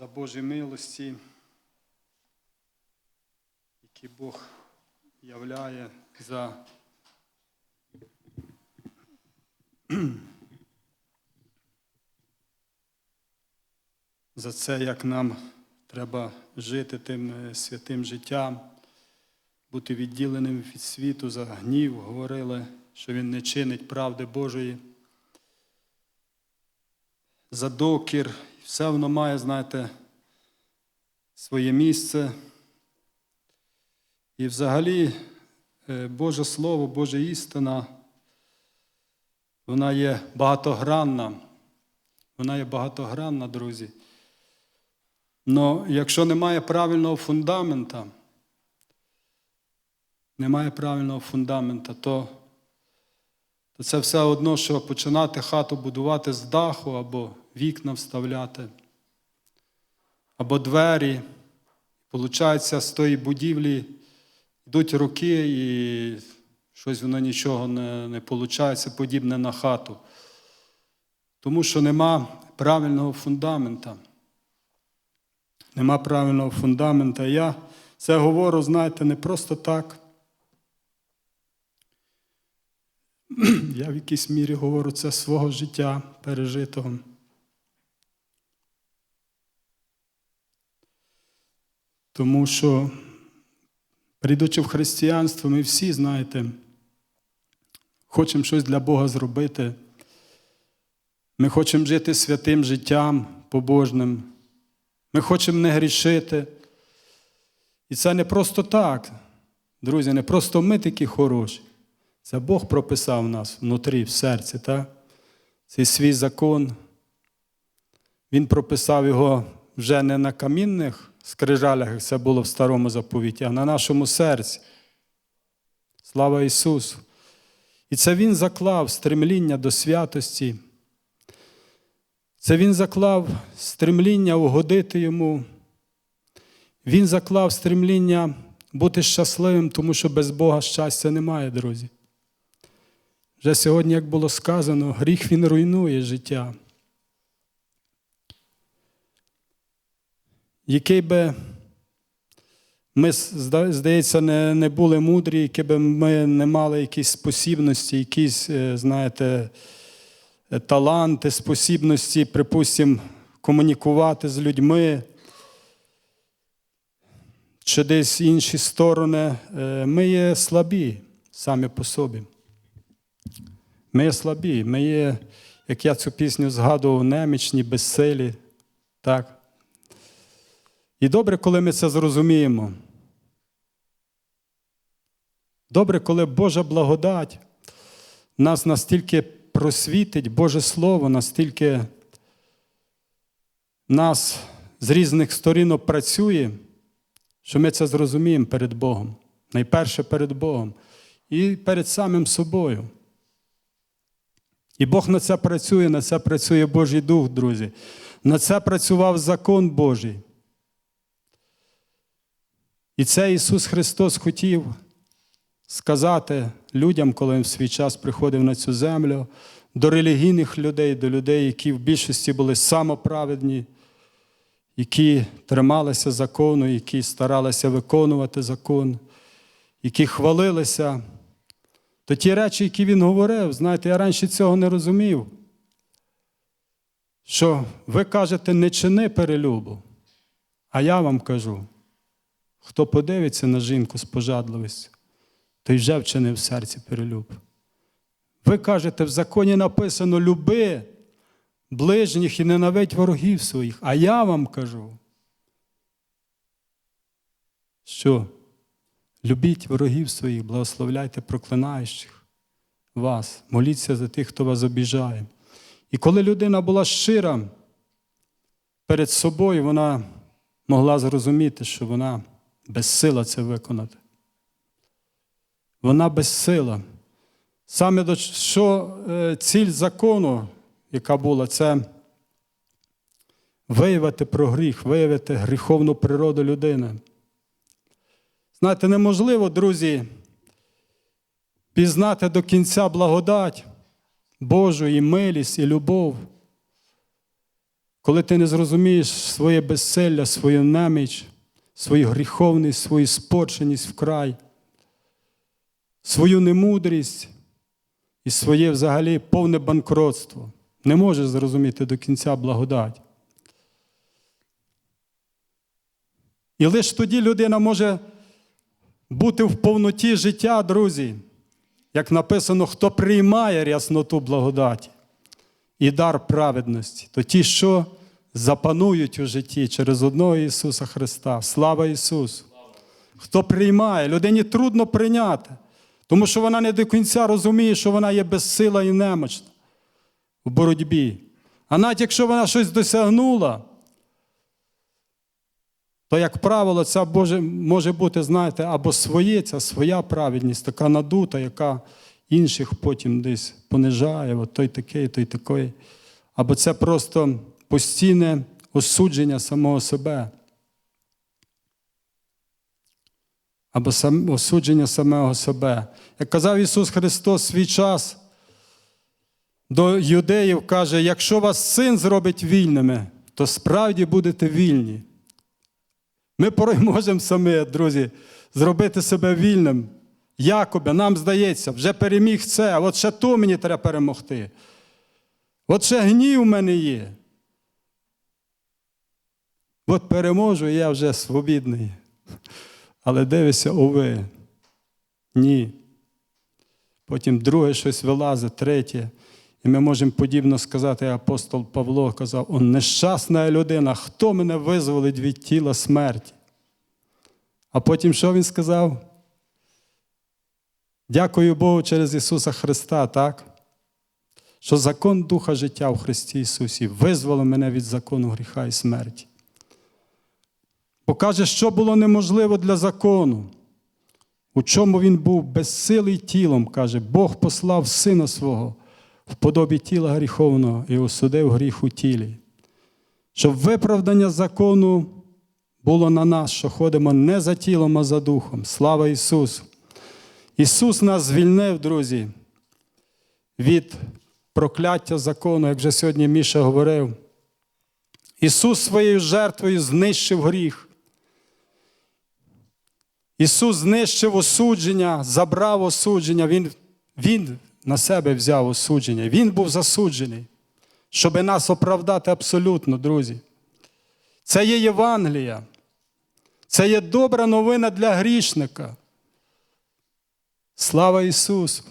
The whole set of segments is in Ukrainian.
за Божі милості, які Бог являє за за це, як нам треба жити тим е, святим життям, бути відділеним від світу за гнів, говорили, що він не чинить правди Божої. За докір, все воно має, знаєте, своє місце. І взагалі е, Боже Слово, Божа істина, вона є багатогранна. Вона є багатогранна, друзі. Но якщо немає правильного фундамента, немає правильного фундамента, то, то це все одно, що починати хату будувати з даху або вікна вставляти, або двері. Получається, з тої будівлі йдуть роки і щось воно нічого не, не виходить, подібне на хату. Тому що нема правильного фундамента. Нема правильного фундамента. Я це говорю, знаєте, не просто так. Я в якійсь мірі говорю це свого життя пережитого. Тому що, прийдучи в християнство, ми всі, знаєте, хочемо щось для Бога зробити. Ми хочемо жити святим життям побожним. Ми хочемо не грішити. І це не просто так, друзі, не просто ми такі хороші. Це Бог прописав нас внутрі, в серці. так? Цей свій закон. Він прописав його вже не на камінних скрижалях, це було в старому заповіті, а на нашому серці. Слава Ісусу! І це Він заклав стремління до святості. Це Він заклав стремління угодити йому. Він заклав стремління бути щасливим, тому що без Бога щастя немає, друзі. Вже сьогодні, як було сказано, гріх він руйнує життя. Який би ми, здається, не, не були мудрі, які би ми не мали якісь спосібності, якісь, е, знаєте, таланти, спосібності, припустимо, комунікувати з людьми чи десь інші сторони, е, ми є слабі самі по собі. Ми є слабі, ми є, як я цю пісню згадував, немічні, безсилі. Так? І добре, коли ми це зрозуміємо. Добре, коли Божа благодать нас настільки просвітить Боже Слово, настільки нас з різних сторін працює, що ми це зрозуміємо перед Богом. Найперше перед Богом і перед самим собою. І Бог на це працює, на це працює Божий Дух, друзі. На це працював закон Божий. І це Ісус Христос хотів сказати людям, коли Він в свій час приходив на цю землю, до релігійних людей, до людей, які в більшості були самоправедні, які трималися закону, які старалися виконувати закон, які хвалилися. То ті речі, які він говорив, знаєте, я раніше цього не розумів. Що ви кажете, не чини перелюбу. А я вам кажу, хто подивиться на жінку з пожадливістю, той вже вчинив в серці перелюб. Ви кажете, в законі написано люби ближніх і ненавидь ворогів своїх. А я вам кажу, що любіть ворогів своїх, благословляйте проклинаючих вас, моліться за тих, хто вас обіжає. І коли людина була щира перед собою, вона могла зрозуміти, що вона безсила це виконати. Вона безсила. Саме до що е, ціль закону, яка була, це виявити про гріх, виявити гріховну природу людини. Знаєте, неможливо, друзі, пізнати до кінця благодать Божу і милість і любов, коли ти не зрозумієш своє безсилля, свою неміч, свою гріховність, свою спорченість вкрай, свою немудрість і своє взагалі повне банкротство, не можеш зрозуміти до кінця благодать. І лише тоді людина може бути в повноті життя, друзі, як написано, хто приймає рясноту благодаті і дар праведності, то ті, що запанують у житті через одного Ісуса Христа. Слава Ісусу! Хто приймає, людині трудно прийняти, тому що вона не до кінця розуміє, що вона є безсила і немочна в боротьбі. А навіть якщо вона щось досягнула, то, як правило, це Боже, може бути, знаєте, або своє, ця своя праведність, така надута, яка інших потім десь понижає, от той такий, той такий. Або це просто постійне осудження самого себе. Або осудження самого себе. Як казав Ісус Христос свій час до юдеїв, каже, якщо вас син зробить вільними, то справді будете вільні. Ми порой можемо самі, друзі, зробити себе вільним. Якоби, нам здається, вже переміг це, а от ще то мені треба перемогти. От ще гнів у мене є. От переможу, і я вже свобідний. Але дивися, ови. Ні. Потім друге щось вилазить, третє. І ми можемо подібно сказати, апостол Павло казав, он нещасна людина, хто мене визволить від тіла смерті? А потім що він сказав? Дякую Богу через Ісуса Христа, так? Що закон Духа життя в Христі Ісусі визволив мене від закону гріха і смерті. Бо каже, що було неможливо для закону, у чому він був безсилий тілом, каже, Бог послав Сина свого в подобі тіла гріховного і осудив гріх у тілі, щоб виправдання закону було на нас, що ходимо не за тілом, а за духом. Слава Ісусу! Ісус нас звільнив, друзі, від прокляття закону, як вже сьогодні Міша говорив. Ісус своєю жертвою знищив гріх. Ісус знищив осудження, забрав осудження, Він, Він на себе взяв осудження. Він був засуджений, щоб нас оправдати абсолютно, друзі. Це є Євангелія. Це є добра новина для грішника. Слава Ісусу!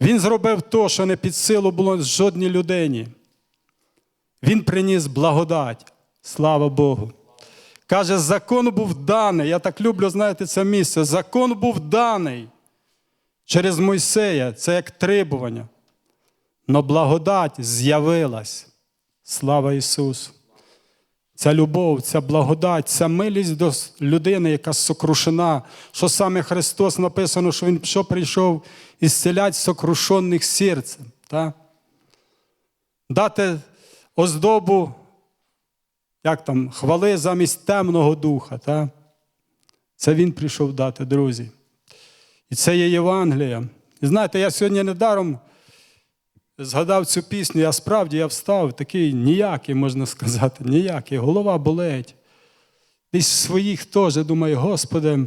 Він зробив то, що не під силу було жодній людині. Він приніс благодать. Слава Богу. Каже, закон був даний. Я так люблю, знаєте, це місце. Закон був даний через Мойсея, це як требування. Но благодать з'явилась. Слава Ісусу! Ця любов, ця благодать, ця милість до людини, яка сокрушена, що саме Христос написано, що Він що прийшов ісцелять сокрушених серцем. Дати оздобу, як там, хвали замість темного духа. Та? Це Він прийшов дати, друзі. І це є Євангелія. І знаєте, я сьогодні недаром згадав цю пісню, я справді я встав, такий ніякий, можна сказати, ніякий, голова болить. Десь своїх теж думаю, Господи,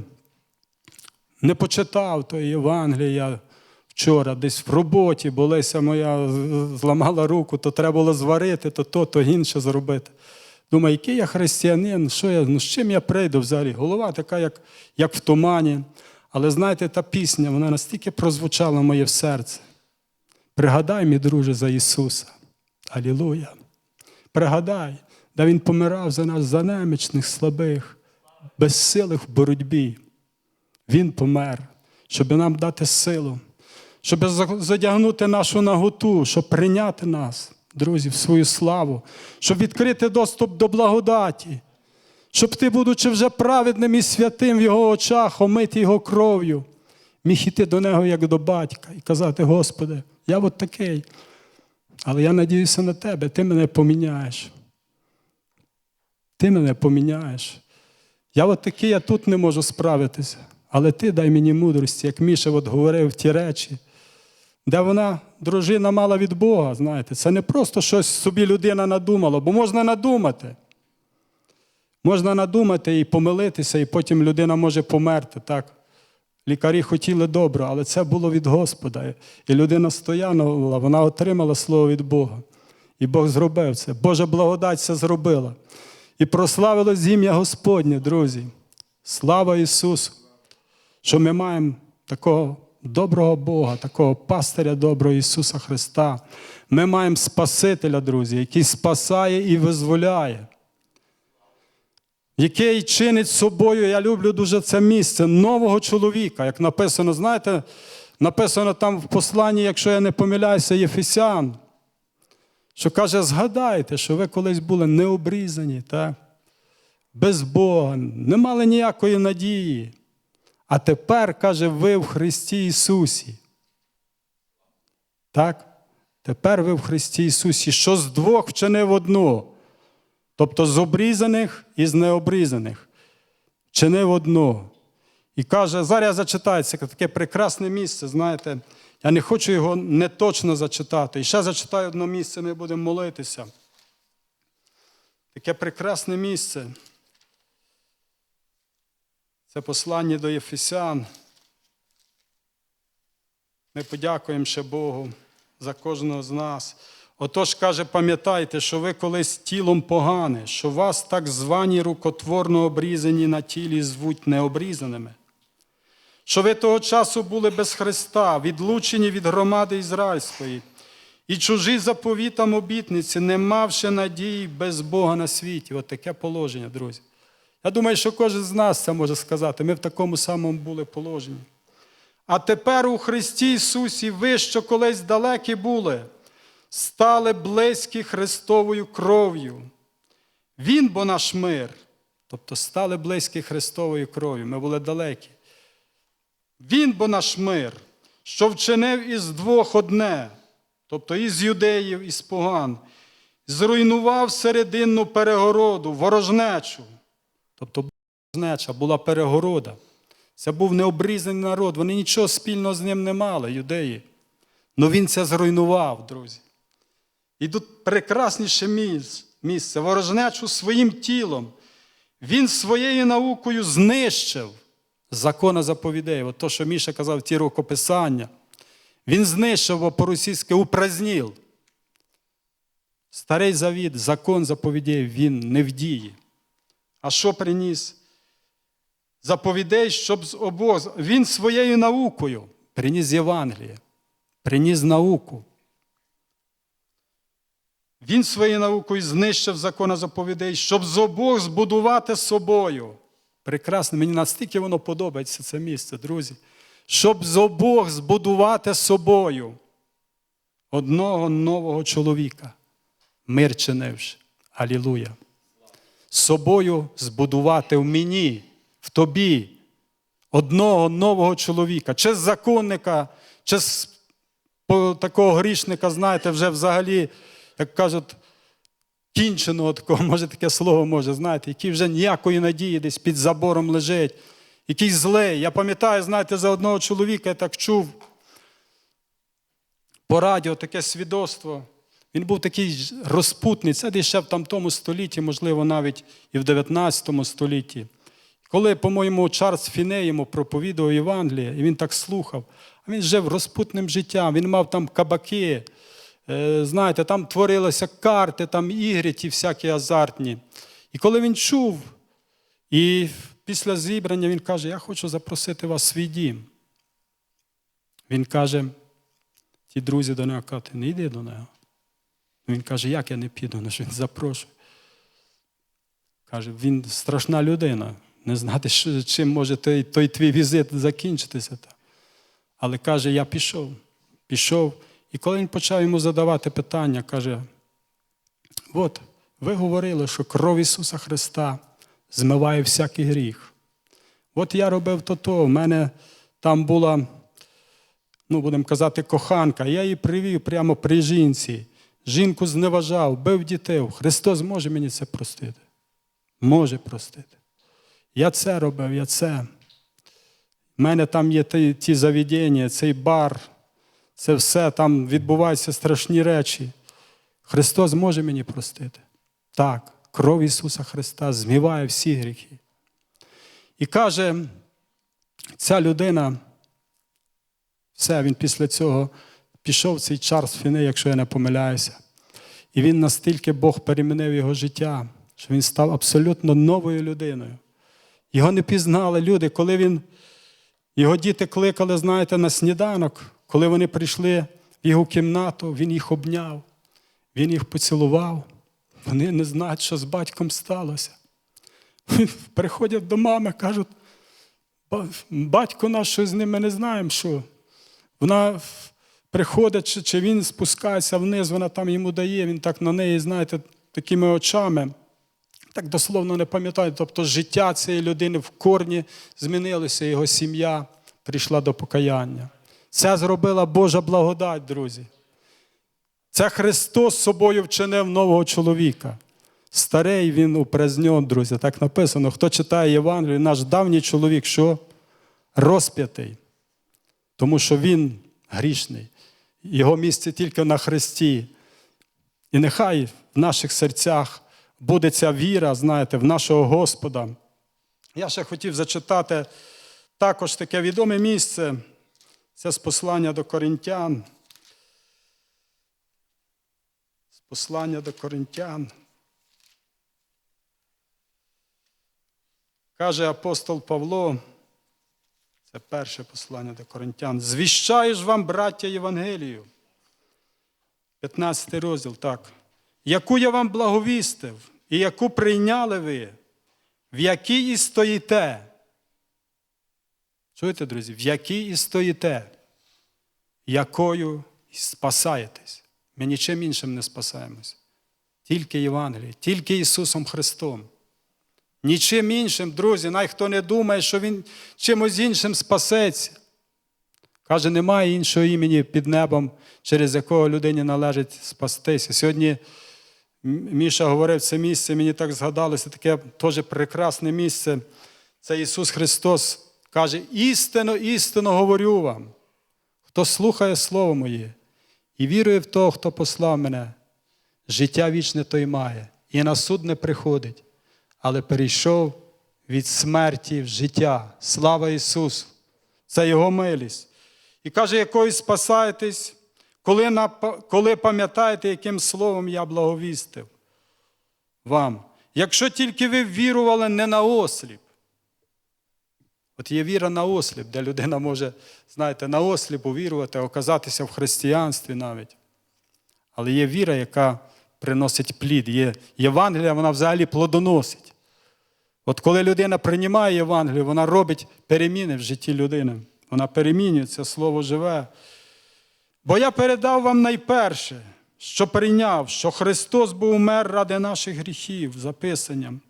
не почитав тої Євангелія вчора, десь в роботі, бо Леся моя зламала руку, то треба було зварити, то то, то інше зробити. Думаю, який я християнин, що я, ну з чим я прийду взагалі? Голова така, як, як в тумані. Але знаєте, та пісня, вона настільки прозвучала в моє серце. Пригадай, мій друже, за Ісуса. Алілуя. Пригадай, де Він помирав за нас, за немічних, слабих, безсилих в боротьбі. Він помер, щоб нам дати силу, щоб задягнути нашу наготу, щоб прийняти нас, друзі, в свою славу, щоб відкрити доступ до благодаті, щоб ти, будучи вже праведним і святим в Його очах, омити Його кров'ю, міг іти до Нього як до батька і казати, Господи, я от такий. Але я надіюся на тебе, ти мене поміняєш. Ти мене поміняєш. Я от такий, я тут не можу справитися. Але ти дай мені мудрості, як Міша от говорив ті речі. Де вона, дружина, мала від Бога. Знаєте, це не просто щось собі людина надумала, бо можна надумати. Можна надумати і помилитися, і потім людина може померти. так. Лікарі хотіли добре, але це було від Господа. І людина стояла, вона отримала слово від Бога. І Бог зробив це. Божа благодать це зробила. І прославилось ім'я Господнє, друзі. Слава Ісусу! Що ми маємо такого доброго Бога, такого пастиря доброго Ісуса Христа. Ми маємо Спасителя, друзі, який спасає і визволяє який чинить собою, я люблю дуже це місце, нового чоловіка. Як написано, знаєте, написано там в посланні, якщо я не помиляюся, Єфесян, що каже, згадайте, що ви колись були необрізані, так? без Бога, не мали ніякої надії. А тепер, каже, ви в Христі Ісусі. Так? Тепер ви в Христі Ісусі, що з двох вчинив одну. Тобто з обрізаних і з необрізаних. Чинив одного. І каже, зараз я зачитаю, це таке прекрасне місце, знаєте. Я не хочу його не точно зачитати. І ще зачитаю одне місце, ми будемо молитися. Таке прекрасне місце. Це послання до Єфесян. Ми подякуємо ще Богу за кожного з нас. Отож, каже, пам'ятайте, що ви колись тілом погане, що вас так звані рукотворно обрізані на тілі звуть необрізаними, що ви того часу були без Христа, відлучені від громади Ізраїльської, і чужі заповітам обітниці, не мавши надії без Бога на світі. От таке положення, друзі. Я думаю, що кожен з нас це може сказати. Ми в такому самому були положенні. А тепер у Христі Ісусі ви, що колись далекі були стали близькі Христовою кров'ю. Він бо наш мир. Тобто стали близькі Христовою кров'ю. Ми були далекі. Він бо наш мир, що вчинив із двох одне, тобто із юдеїв, і з поган, зруйнував серединну перегороду, ворожнечу. Тобто ворожнеча була перегорода. Це був необрізаний народ. Вони нічого спільного з ним не мали, юдеї. Але він це зруйнував, друзі. І тут прекрасніше місце, ворожнечу своїм тілом. Він своєю наукою знищив закона заповідей. От то, що Міша казав, ті рукописання. Він знищив по-російськи упразнів. Старий завіт, закон заповідей, він не в дії. А що приніс? Заповідей, щоб з обоз. Він своєю наукою приніс Євангеліє, приніс науку. Він своєю наукою знищив закон заповідей, щоб з обох збудувати собою. Прекрасно, мені настільки воно подобається це місце, друзі. Щоб з обох збудувати собою одного нового чоловіка, мир чинивши. Алілуя. Собою збудувати в мені, в тобі, одного нового чоловіка, чи з законника, чи з такого грішника, знаєте, вже взагалі як кажуть, кінченого такого, може таке слово може, знаєте, який вже ніякої надії десь під забором лежить, який злий. Я пам'ятаю, знаєте, за одного чоловіка я так чув по радіо таке свідоцтво. Він був такий розпутний, це десь ще в там тому столітті, можливо, навіть і в 19 столітті. Коли, по-моєму, Чарльз Фіне йому проповідував Євангеліє, і він так слухав, а він жив розпутним життям, він мав там кабаки, Е, знаєте, там творилися карти, там ігри ті всякі азартні. І коли він чув, і після зібрання він каже, я хочу запросити вас свій дім. Він каже, ті друзі до нього кажуть, не йди до нього. Він каже, як я не піду, на що він запрошує. Каже, він страшна людина. Не знати, чим може той, той твій візит закінчитися. Але каже, я пішов. Пішов. І коли він почав йому задавати питання, каже: от, ви говорили, що кров Ісуса Христа змиває всякий гріх. От я робив то-то, в мене там була, ну, будемо казати, коханка, я її привів прямо при жінці. Жінку зневажав, бив дітей. Христос може мені це простити? Може простити. Я це робив, я це. У мене там є ті, ті завідення, цей бар це все, там відбуваються страшні речі. Христос може мені простити. Так, кров Ісуса Христа зміває всі гріхи. І каже, ця людина, все, він після цього пішов цей Чарльз Фіне, якщо я не помиляюся. І він настільки Бог перемінив його життя, що він став абсолютно новою людиною. Його не пізнали люди, коли він, його діти кликали, знаєте, на сніданок, коли вони прийшли в його кімнату, він їх обняв, він їх поцілував. Вони не знають, що з батьком сталося. Приходять до мами, кажуть, батько наш, що з ним ми не знаємо, що. Вона приходить, чи, він спускається вниз, вона там йому дає, він так на неї, знаєте, такими очами. Так дословно не пам'ятаю. Тобто життя цієї людини в корні змінилося, його сім'я прийшла до покаяння. Це зробила Божа благодать, друзі. Це Христос собою вчинив нового чоловіка. Старий він упразньон, друзі. Так написано. Хто читає Євангелію, наш давній чоловік, що розп'ятий, тому що він грішний. Його місце тільки на Христі. І нехай в наших серцях буде ця віра, знаєте, в нашого Господа. Я ще хотів зачитати також таке відоме місце. Це з послання до Коринтян. З послання до Коринтян. Каже апостол Павло, це перше послання до Коринтян. Звіщаю ж вам, браття, Євангелію. 15 розділ, так. Яку я вам благовістив, і яку прийняли ви, в якій і стоїте. Чуєте, друзі? В якій і стоїте, якою і спасаєтесь. Ми нічим іншим не спасаємось. Тільки Євангеліє, тільки Ісусом Христом. Нічим іншим, друзі, най хто не думає, що Він чимось іншим спасеться. Каже, немає іншого імені під небом, через якого людині належить спастися. Сьогодні Міша говорив це місце, мені так згадалося, таке теж прекрасне місце. Це Ісус Христос каже: істинно, істинно говорю вам, хто слухає Слово Моє і вірує в того, хто послав мене, життя вічне той має, і на суд не приходить, але перейшов від смерті в життя. Слава Ісусу! Це Його милість. І каже, якою спасаєтесь, коли, напа- коли пам'ятаєте, яким словом я благовістив вам. Якщо тільки ви вірували не на осліп. От є віра на осліп, де людина може, знаєте, на осліп увірувати, оказатися в християнстві навіть. Але є віра, яка приносить плід. Є Євангелія, вона взагалі плодоносить. От коли людина приймає Євангелію, вона робить переміни в житті людини. Вона перемінюється, слово живе. Бо я передав вам найперше, що прийняв, що Христос був умер ради наших гріхів, записанням,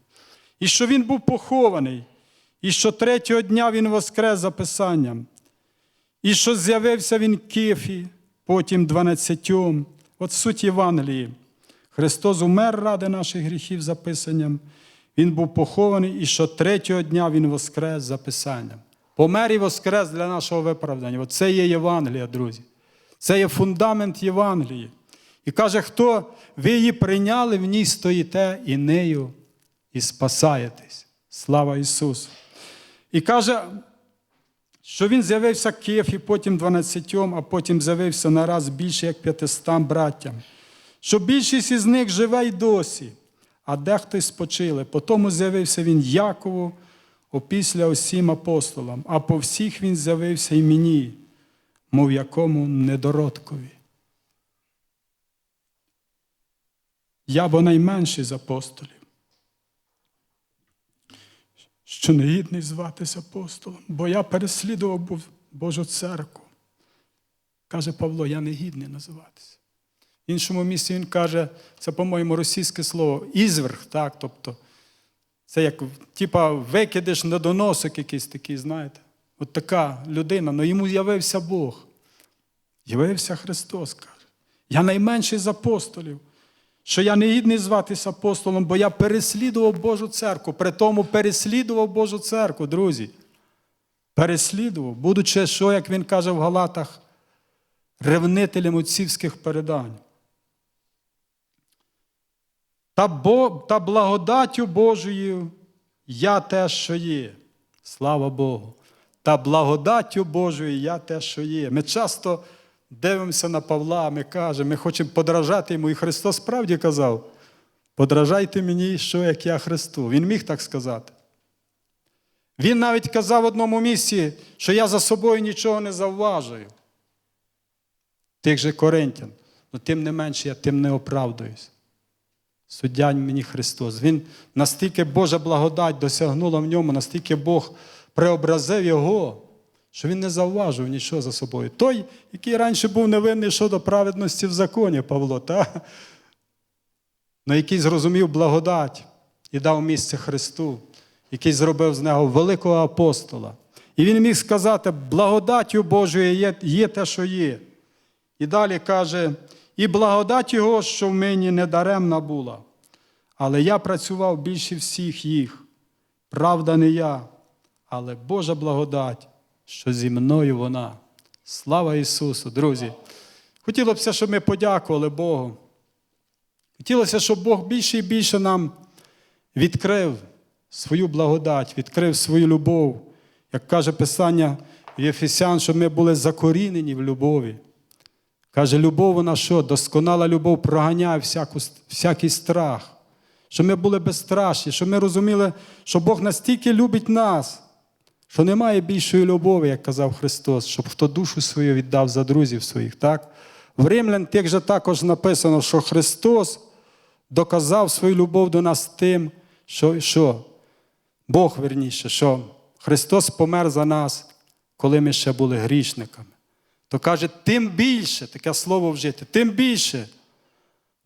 і що Він був похований, і що третього дня Він воскрес за Писанням, і що з'явився Він Кифі, потім дванадцятьом. От суть Євангелії. Христос умер ради наших гріхів за Писанням, Він був похований, і що третього дня Він воскрес за Писанням. Помер і воскрес для нашого виправдання. Оце є Євангелія, друзі. Це є фундамент Євангелії. І каже, хто ви її прийняли, в ній стоїте і нею і спасаєтесь. Слава Ісусу! І каже, що він з'явився Кефі, потім 12, а потім з'явився нараз більше як 500 браттям. Що більшість із них живе й досі, а дехто й спочили. Потому з'явився він Якову, опісля усім апостолам, а по всіх він з'явився і мені, мов якому недородкові. Я бо найменший з апостолів, що не гідний зватися апостолом, бо я переслідував Божу церкву. Каже Павло, я не гідний називатися. В іншому місці він каже, це, по-моєму, російське слово, ізверг, так, тобто, це як типа викидиш недоносок якийсь такий, знаєте. От така людина, але йому з'явився Бог. Явився Христос, каже. Я найменший з апостолів, що я не гідний зватися апостолом, бо я переслідував Божу церкву. При тому переслідував Божу церкву, друзі. Переслідував, будучи, що, як він каже в Галатах, ревнителем отцівських передань. Та, Бо, та благодаттю Божою я те, що є. Слава Богу. Та благодаттю Божою я те, що є. Ми часто дивимося на Павла, ми кажемо, ми хочемо подражати йому. І Христос справді казав: подражайте мені, що як я Христу. Він міг так сказати. Він навіть казав в одному місці, що я за собою нічого не завважую. Тих же Коринтян. Ну, тим не менше, я тим не оправдуюсь. Суддя мені Христос. Він настільки Божа благодать досягнула в ньому, настільки Бог преобразив його, що він не завважив нічого за собою. Той, який раніше був невинний щодо праведності в законі, Павло, та? но який зрозумів благодать і дав місце Христу, який зробив з нього великого апостола. І він міг сказати, благодаттю Божою є, є те, що є. І далі каже, і благодать Його, що в мені недаремна була. Але я працював більше всіх їх. Правда, не я, але Божа благодать, що зі мною вона. Слава Ісусу, друзі! Хотілося б, щоб ми подякували Богу. Хотілося, щоб Бог більше і більше нам відкрив свою благодать, відкрив свою любов. Як каже Писання в Єфесян, щоб ми були закорінені в любові. Каже, любов вона що? Досконала любов проганяє всяку, всякий страх. Щоб ми були безстрашні, щоб ми розуміли, що Бог настільки любить нас, що немає більшої любові, як казав Христос, щоб хто душу свою віддав за друзів своїх. так? В Римлян тих же також написано, що Христос доказав свою любов до нас тим, що, що Бог верніше, що Христос помер за нас, коли ми ще були грішниками. То каже, тим більше, таке слово вжити, тим більше,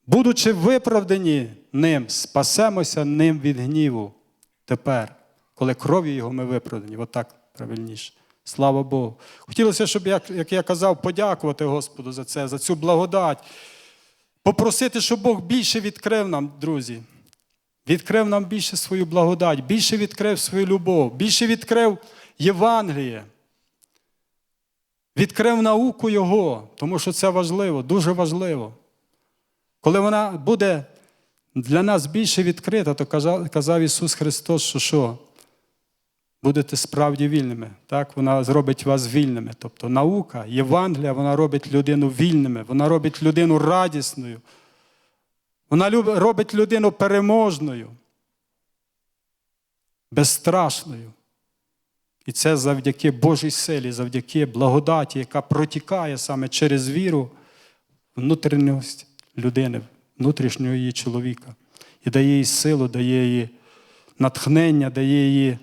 будучи виправдані ним, спасемося ним від гніву тепер, коли кров'ю Його ми виправдані. Отак правильніше. Слава Богу. Хотілося, щоб, як я казав, подякувати Господу за це, за цю благодать. Попросити, щоб Бог більше відкрив нам, друзі. Відкрив нам більше свою благодать, більше відкрив свою любов, більше відкрив Євангеліє. Відкрив науку Його, тому що це важливо, дуже важливо. Коли вона буде для нас більше відкрита, то казав, Ісус Христос, що що? Будете справді вільними. Так? Вона зробить вас вільними. Тобто наука, Євангелія, вона робить людину вільними, вона робить людину радісною. Вона робить людину переможною, безстрашною. І це завдяки Божій силі, завдяки благодаті, яка протікає саме через віру внутрішність людини, внутрішнього її чоловіка. І дає їй силу, дає їй натхнення, дає їй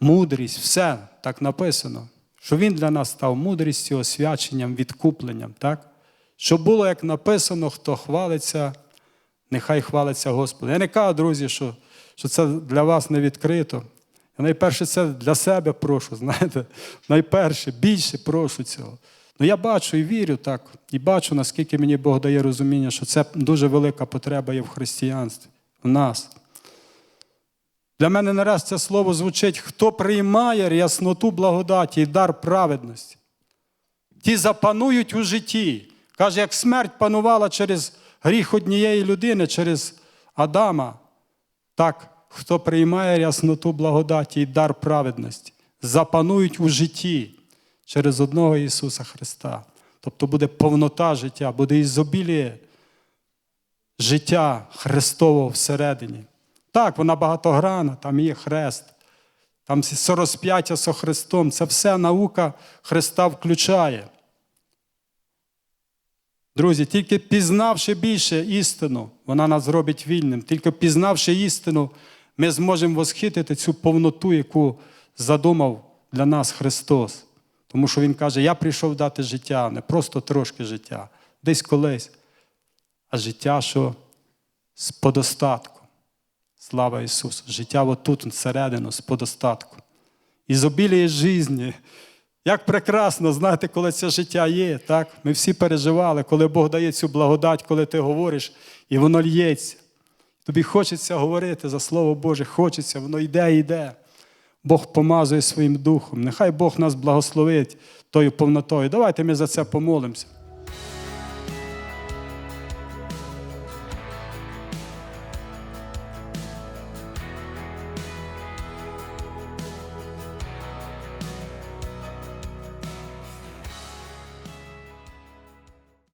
мудрість, все так написано. Що він для нас став мудрістю, освяченням, відкупленням. так? Щоб було, як написано, хто хвалиться, нехай хвалиться Господь. Я не кажу, друзі, що, що це для вас не відкрито. Я найперше це для себе прошу, знаєте, найперше, більше прошу цього. Ну я бачу і вірю так, і бачу, наскільки мені Бог дає розуміння, що це дуже велика потреба є в християнстві, в нас. Для мене нараз це слово звучить, хто приймає ясноту благодаті і дар праведності. Ті запанують у житті. Каже, як смерть панувала через гріх однієї людини, через Адама, так хто приймає ясноту благодаті і дар праведності, запанують у житті через одного Ісуса Христа. Тобто буде повнота життя, буде ізобіліє життя Христового всередині. Так, вона багатограна, там є хрест, там сорозп'яття со Христом. Це все наука Христа включає. Друзі, тільки пізнавши більше істину, вона нас зробить вільним. Тільки пізнавши істину, ми зможемо восхитити цю повноту, яку задумав для нас Христос. Тому що Він каже, я прийшов дати життя, не просто трошки життя, десь колись, а життя, що з подостатку. Слава Ісусу! Життя отут, всередину, з подостатку. Ізобіліє житті. Як прекрасно, знаєте, коли це життя є, так? Ми всі переживали, коли Бог дає цю благодать, коли ти говориш, і воно лється. Тобі хочеться говорити за Слово Боже, хочеться, воно йде і йде. Бог помазує своїм духом. Нехай Бог нас благословить тою повнотою. Давайте ми за це помолимося.